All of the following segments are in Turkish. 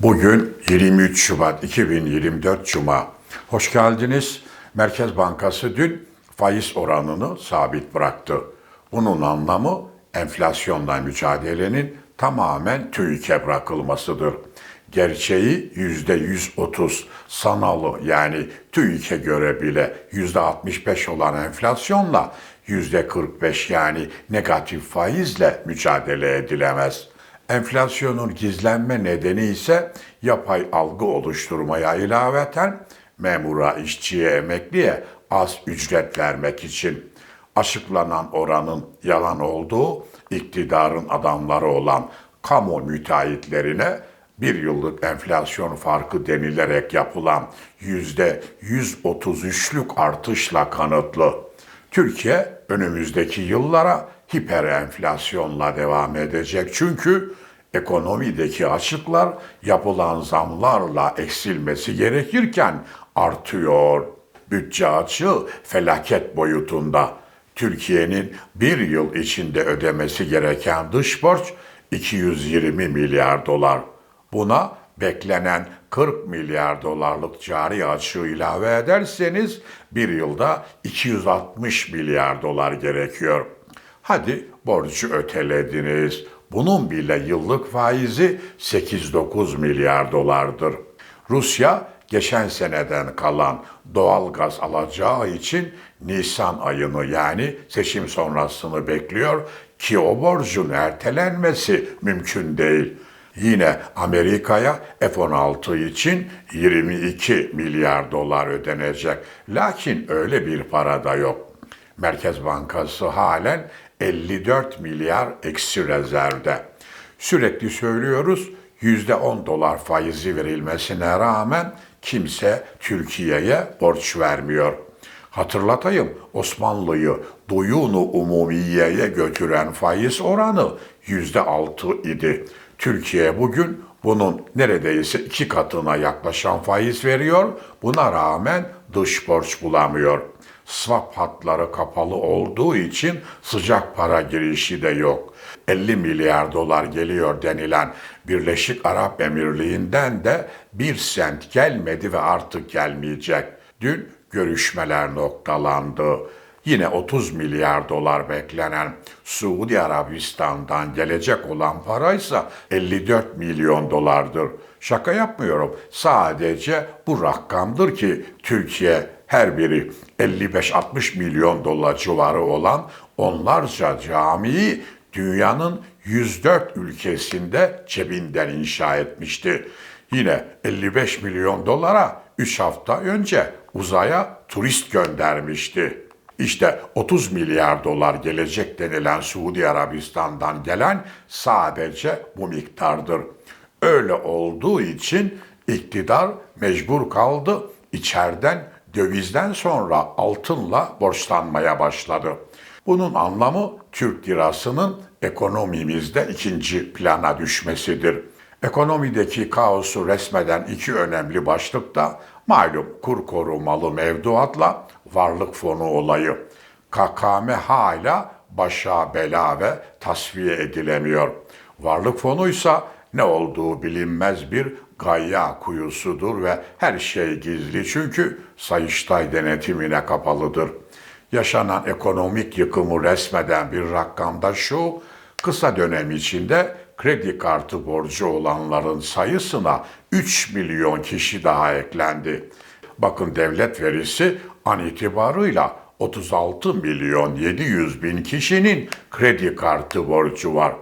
Bugün 23 Şubat 2024 Cuma. Hoş geldiniz. Merkez Bankası dün faiz oranını sabit bıraktı. Bunun anlamı enflasyonla mücadelenin tamamen TÜİK'e bırakılmasıdır. Gerçeği yüzde 130 sanalı yani TÜİK'e göre bile yüzde 65 olan enflasyonla yüzde 45 yani negatif faizle mücadele edilemez. Enflasyonun gizlenme nedeni ise yapay algı oluşturmaya ilaveten memura, işçiye, emekliye az ücret vermek için açıklanan oranın yalan olduğu iktidarın adamları olan kamu müteahhitlerine bir yıllık enflasyon farkı denilerek yapılan yüzde 133'lük artışla kanıtlı. Türkiye önümüzdeki yıllara hiper enflasyonla devam edecek çünkü ekonomideki açıklar yapılan zamlarla eksilmesi gerekirken artıyor. Bütçe açığı felaket boyutunda. Türkiye'nin bir yıl içinde ödemesi gereken dış borç 220 milyar dolar. Buna beklenen 40 milyar dolarlık cari açığı ilave ederseniz bir yılda 260 milyar dolar gerekiyor. Hadi borcu ötelediniz. Bunun bile yıllık faizi 8-9 milyar dolardır. Rusya geçen seneden kalan doğal gaz alacağı için Nisan ayını yani seçim sonrasını bekliyor ki o borcun ertelenmesi mümkün değil. Yine Amerika'ya F-16 için 22 milyar dolar ödenecek. Lakin öyle bir para da yok. Merkez Bankası halen 54 milyar eksi rezervde. Sürekli söylüyoruz %10 dolar faizi verilmesine rağmen kimse Türkiye'ye borç vermiyor. Hatırlatayım Osmanlı'yı duyunu umumiyeye götüren faiz oranı %6 idi. Türkiye bugün bunun neredeyse iki katına yaklaşan faiz veriyor. Buna rağmen dış borç bulamıyor. Swap hatları kapalı olduğu için sıcak para girişi de yok. 50 milyar dolar geliyor denilen Birleşik Arap Emirliği'nden de bir sent gelmedi ve artık gelmeyecek. Dün görüşmeler noktalandı. Yine 30 milyar dolar beklenen Suudi Arabistan'dan gelecek olan paraysa 54 milyon dolardır. Şaka yapmıyorum. Sadece bu rakamdır ki Türkiye her biri 55-60 milyon dolar civarı olan onlarca camiyi dünyanın 104 ülkesinde cebinden inşa etmişti. Yine 55 milyon dolara 3 hafta önce uzaya turist göndermişti. İşte 30 milyar dolar gelecek denilen Suudi Arabistan'dan gelen sadece bu miktardır. Öyle olduğu için iktidar mecbur kaldı içeriden dövizden sonra altınla borçlanmaya başladı. Bunun anlamı Türk lirasının ekonomimizde ikinci plana düşmesidir. Ekonomideki kaosu resmeden iki önemli başlıkta malum kur korumalı mevduatla varlık fonu olayı. KKM hala başa bela ve tasfiye edilemiyor. Varlık fonuysa ne olduğu bilinmez bir gayya kuyusudur ve her şey gizli çünkü Sayıştay denetimine kapalıdır. Yaşanan ekonomik yıkımı resmeden bir rakamda şu, kısa dönem içinde kredi kartı borcu olanların sayısına 3 milyon kişi daha eklendi. Bakın devlet verisi an itibarıyla 36 milyon 700 bin kişinin kredi kartı borcu var.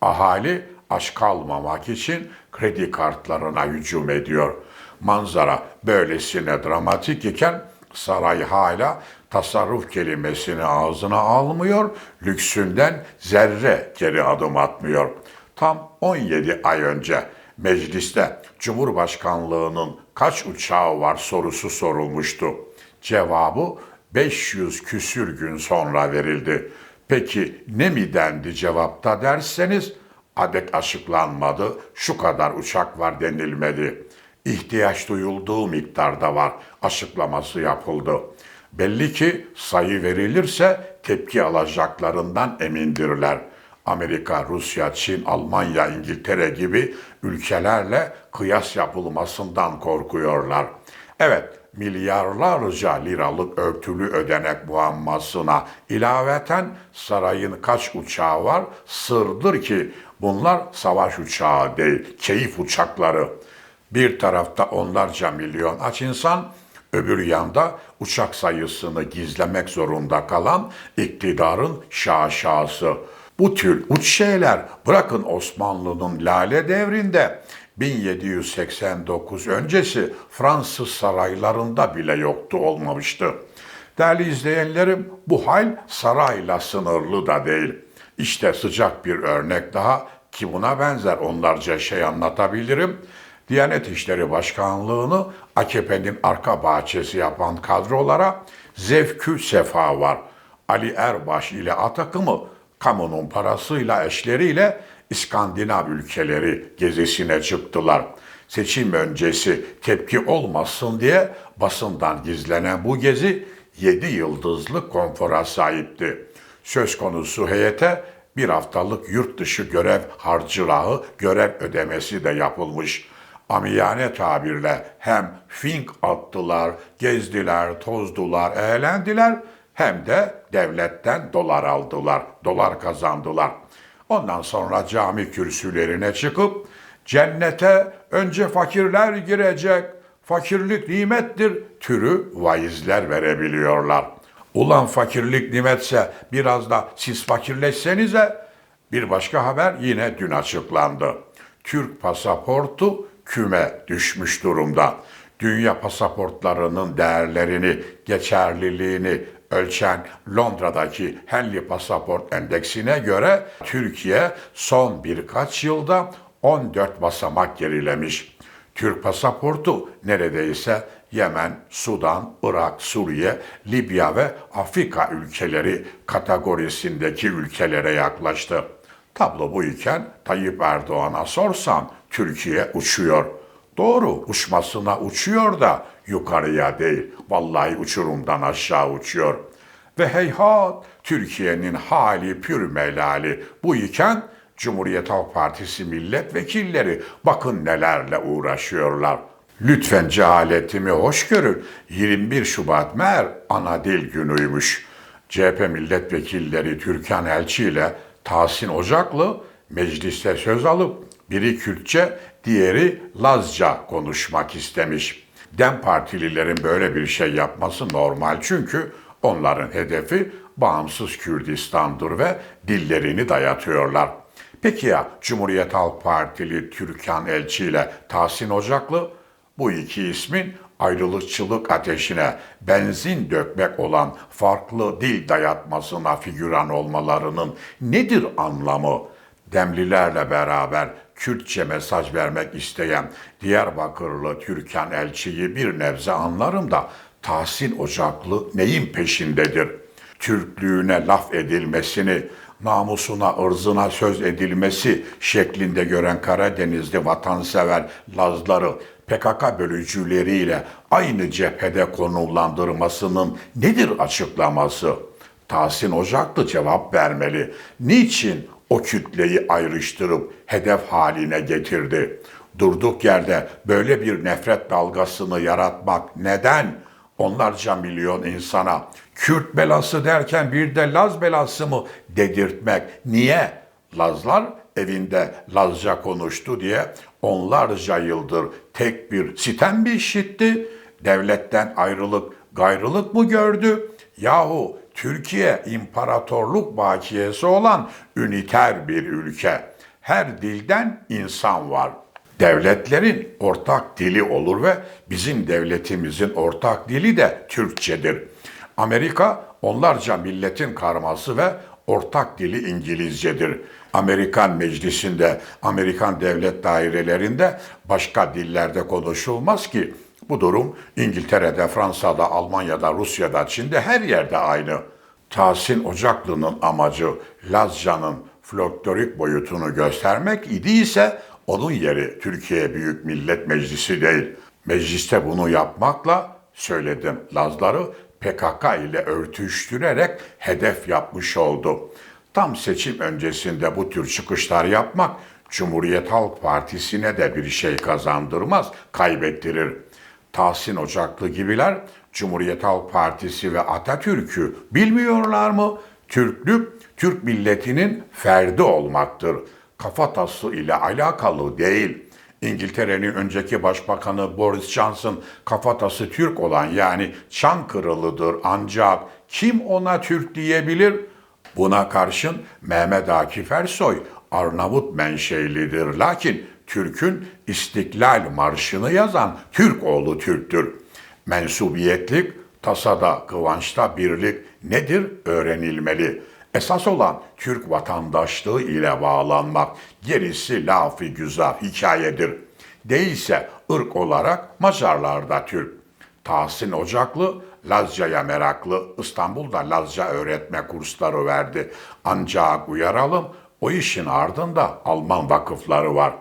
Ahali aç kalmamak için kredi kartlarına hücum ediyor. Manzara böylesine dramatik iken saray hala tasarruf kelimesini ağzına almıyor, lüksünden zerre geri adım atmıyor. Tam 17 ay önce mecliste Cumhurbaşkanlığının kaç uçağı var sorusu sorulmuştu. Cevabı 500 küsür gün sonra verildi. Peki ne mi dendi cevapta derseniz adet açıklanmadı, şu kadar uçak var denilmedi. İhtiyaç duyulduğu miktarda var açıklaması yapıldı. Belli ki sayı verilirse tepki alacaklarından emindirler. Amerika, Rusya, Çin, Almanya, İngiltere gibi ülkelerle kıyas yapılmasından korkuyorlar. Evet, milyarlarca liralık örtülü ödenek muammasına ilaveten sarayın kaç uçağı var? Sırdır ki bunlar savaş uçağı değil, keyif uçakları. Bir tarafta onlarca milyon aç insan, öbür yanda uçak sayısını gizlemek zorunda kalan iktidarın şaşası. Bu tür uç şeyler bırakın Osmanlı'nın lale devrinde 1789 öncesi Fransız saraylarında bile yoktu olmamıştı. Değerli izleyenlerim bu hal sarayla sınırlı da değil. İşte sıcak bir örnek daha ki buna benzer onlarca şey anlatabilirim. Diyanet İşleri Başkanlığı'nı AKP'nin arka bahçesi yapan kadrolara zevkü sefa var. Ali Erbaş ile Atakım'ı kamunun parasıyla eşleriyle İskandinav ülkeleri gezisine çıktılar. Seçim öncesi tepki olmasın diye basından gizlenen bu gezi 7 yıldızlı konfora sahipti. Söz konusu heyete bir haftalık yurt dışı görev harcırahı görev ödemesi de yapılmış. Amiyane tabirle hem fink attılar, gezdiler, tozdular, eğlendiler hem de devletten dolar aldılar, dolar kazandılar. Ondan sonra cami kürsülerine çıkıp cennete önce fakirler girecek, fakirlik nimettir türü vaizler verebiliyorlar. Ulan fakirlik nimetse biraz da siz fakirleşsenize. Bir başka haber yine dün açıklandı. Türk pasaportu küme düşmüş durumda. Dünya pasaportlarının değerlerini, geçerliliğini ölçen Londra'daki Henley Pasaport Endeksine göre Türkiye son birkaç yılda 14 basamak gerilemiş. Türk pasaportu neredeyse Yemen, Sudan, Irak, Suriye, Libya ve Afrika ülkeleri kategorisindeki ülkelere yaklaştı. Tablo bu iken Tayyip Erdoğan'a sorsan Türkiye uçuyor. Doğru uçmasına uçuyor da yukarıya değil. Vallahi uçurumdan aşağı uçuyor. Ve heyhat Türkiye'nin hali pür melali bu iken Cumhuriyet Halk Partisi milletvekilleri bakın nelerle uğraşıyorlar. Lütfen cehaletimi hoş görün. 21 Şubat meğer ana dil günüymüş. CHP milletvekilleri Türkan Elçi ile Tahsin Ocaklı mecliste söz alıp biri Kürtçe, diğeri Lazca konuşmak istemiş. Dem Partililerin böyle bir şey yapması normal çünkü onların hedefi bağımsız Kürdistan'dır ve dillerini dayatıyorlar. Peki ya Cumhuriyet Halk Partili Türkan Elçi ile Tahsin Ocaklı? Bu iki ismin ayrılıkçılık ateşine benzin dökmek olan farklı dil dayatmasına figüran olmalarının nedir anlamı? Demlilerle beraber Kürtçe mesaj vermek isteyen Diyarbakırlı Türkan Elçi'yi bir nebze anlarım da Tahsin Ocaklı neyin peşindedir? Türklüğüne laf edilmesini, namusuna, ırzına söz edilmesi şeklinde gören Karadenizli vatansever Lazları PKK bölücüleriyle aynı cephede konumlandırmasının nedir açıklaması? Tahsin Ocaklı cevap vermeli. Niçin o kütleyi ayrıştırıp hedef haline getirdi? Durduk yerde böyle bir nefret dalgasını yaratmak neden? Onlarca milyon insana Kürt belası derken bir de Laz belası mı dedirtmek? Niye? Lazlar evinde Lazca konuştu diye onlarca yıldır tek bir sitem mi işitti? Devletten ayrılık, gayrılık mı gördü? Yahu Türkiye imparatorluk bakiyesi olan üniter bir ülke. Her dilden insan var. Devletlerin ortak dili olur ve bizim devletimizin ortak dili de Türkçedir. Amerika onlarca milletin karması ve ortak dili İngilizcedir. Amerikan meclisinde, Amerikan devlet dairelerinde başka dillerde konuşulmaz ki bu durum İngiltere'de, Fransa'da, Almanya'da, Rusya'da, Çin'de her yerde aynı. Tahsin Ocaklı'nın amacı Lazca'nın folklorik boyutunu göstermek idiyse onun yeri Türkiye Büyük Millet Meclisi değil. Mecliste bunu yapmakla söyledim Lazları PKK ile örtüştürerek hedef yapmış oldu. Tam seçim öncesinde bu tür çıkışlar yapmak Cumhuriyet Halk Partisi'ne de bir şey kazandırmaz, kaybettirir. Tahsin Ocaklı gibiler Cumhuriyet Halk Partisi ve Atatürk'ü bilmiyorlar mı? Türklük, Türk milletinin ferdi olmaktır. Kafatası ile alakalı değil. İngiltere'nin önceki başbakanı Boris Johnson kafatası Türk olan yani Çankırılıdır ancak kim ona Türk diyebilir? Buna karşın Mehmet Akif Ersoy Arnavut menşelidir. Lakin Türk'ün İstiklal Marşı'nı yazan Türk oğlu Türk'tür. Mensubiyetlik, tasada, kıvançta birlik nedir öğrenilmeli. Esas olan Türk vatandaşlığı ile bağlanmak, gerisi lafı güzel hikayedir. Değilse ırk olarak Macarlarda Türk. Tahsin Ocaklı Lazca'ya meraklı İstanbul'da Lazca öğretme kursları verdi. Ancak uyaralım o işin ardında Alman vakıfları var.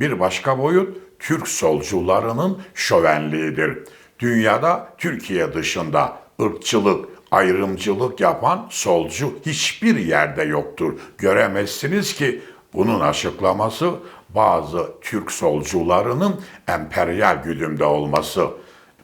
Bir başka boyut Türk solcularının şövenliğidir. Dünyada Türkiye dışında ırkçılık, ayrımcılık yapan solcu hiçbir yerde yoktur. Göremezsiniz ki bunun açıklaması bazı Türk solcularının emperyal güdümde olması.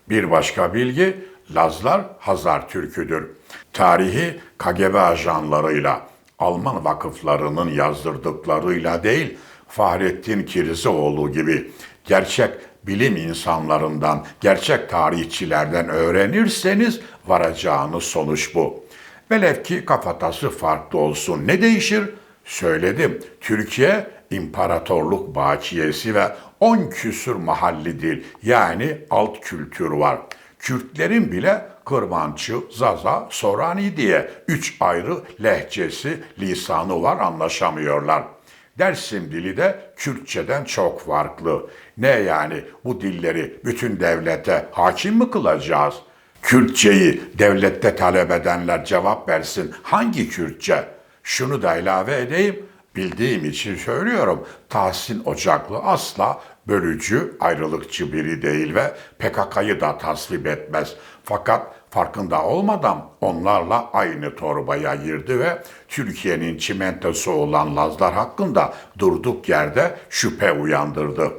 Bir başka bilgi Lazlar Hazar Türküdür. Tarihi KGB ajanlarıyla, Alman vakıflarının yazdırdıklarıyla değil, Fahrettin Kirizoğlu gibi gerçek bilim insanlarından, gerçek tarihçilerden öğrenirseniz varacağınız sonuç bu. Velev ki kafatası farklı olsun. Ne değişir? Söyledim. Türkiye imparatorluk bakiyesi ve on küsür mahalli dil yani alt kültür var. Kürtlerin bile Kırmançı, Zaza, Sorani diye üç ayrı lehçesi, lisanı var anlaşamıyorlar. Dersim dili de Kürtçeden çok farklı. Ne yani bu dilleri bütün devlete hakim mi kılacağız? Kürtçeyi devlette talep edenler cevap versin. Hangi Kürtçe? Şunu da ilave edeyim. Bildiğim için söylüyorum. Tahsin Ocaklı asla bölücü, ayrılıkçı biri değil ve PKK'yı da tasvip etmez. Fakat farkında olmadan onlarla aynı torbaya girdi ve Türkiye'nin çimentosu olan Lazlar hakkında durduk yerde şüphe uyandırdı.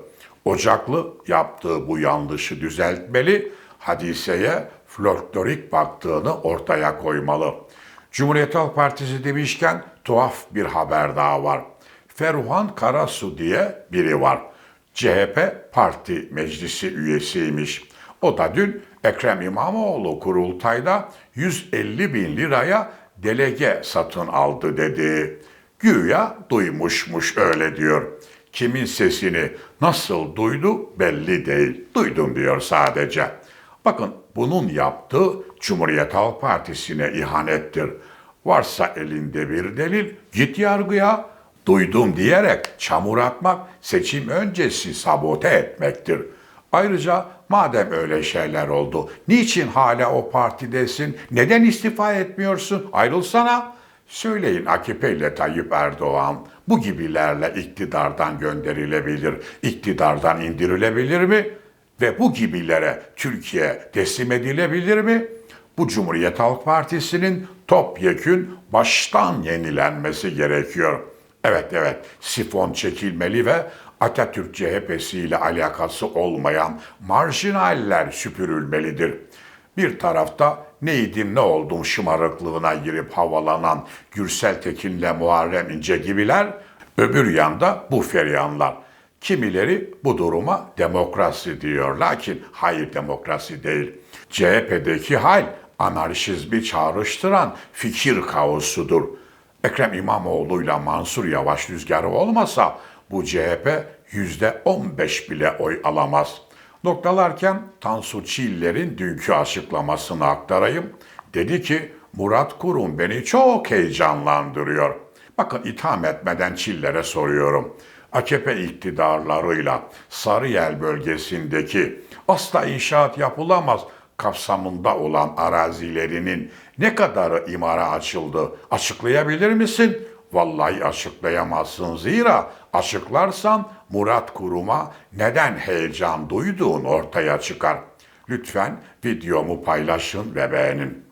Ocaklı yaptığı bu yanlışı düzeltmeli, hadiseye flörtlorik baktığını ortaya koymalı. Cumhuriyet Halk Partisi demişken tuhaf bir haber daha var. Ferhan Karasu diye biri var. CHP Parti Meclisi üyesiymiş. O da dün Ekrem İmamoğlu kurultayda 150 bin liraya delege satın aldı dedi. Güya duymuşmuş öyle diyor. Kimin sesini nasıl duydu belli değil. Duydum diyor sadece. Bakın bunun yaptığı Cumhuriyet Halk Partisi'ne ihanettir. Varsa elinde bir delil git yargıya. Duydum diyerek çamur atmak seçim öncesi sabote etmektir. Ayrıca madem öyle şeyler oldu, niçin hala o partidesin? Neden istifa etmiyorsun? Ayrılsana. Söyleyin AKP ile Tayyip Erdoğan bu gibilerle iktidardan gönderilebilir, iktidardan indirilebilir mi? Ve bu gibilere Türkiye teslim edilebilir mi? Bu Cumhuriyet Halk Partisi'nin topyekün baştan yenilenmesi gerekiyor. Evet evet sifon çekilmeli ve Atatürk CHP'si ile alakası olmayan marjinaller süpürülmelidir. Bir tarafta neydim ne oldum şımarıklığına girip havalanan Gürsel Tekin'le Muharrem İnce gibiler, öbür yanda bu feryanlar. Kimileri bu duruma demokrasi diyor. Lakin hayır demokrasi değil. CHP'deki hal anarşizmi çağrıştıran fikir kaosudur. Ekrem İmamoğlu ile Mansur Yavaş rüzgarı olmasa bu CHP yüzde 15 bile oy alamaz. Noktalarken Tansu Çiller'in dünkü açıklamasını aktarayım. Dedi ki Murat Kurum beni çok heyecanlandırıyor. Bakın itham etmeden Çiller'e soruyorum. AKP iktidarlarıyla Sarıyer bölgesindeki asla inşaat yapılamaz kapsamında olan arazilerinin ne kadarı imara açıldı açıklayabilir misin? Vallahi açıklayamazsın zira açıklarsan Murat Kurum'a neden heyecan duyduğun ortaya çıkar. Lütfen videomu paylaşın ve beğenin.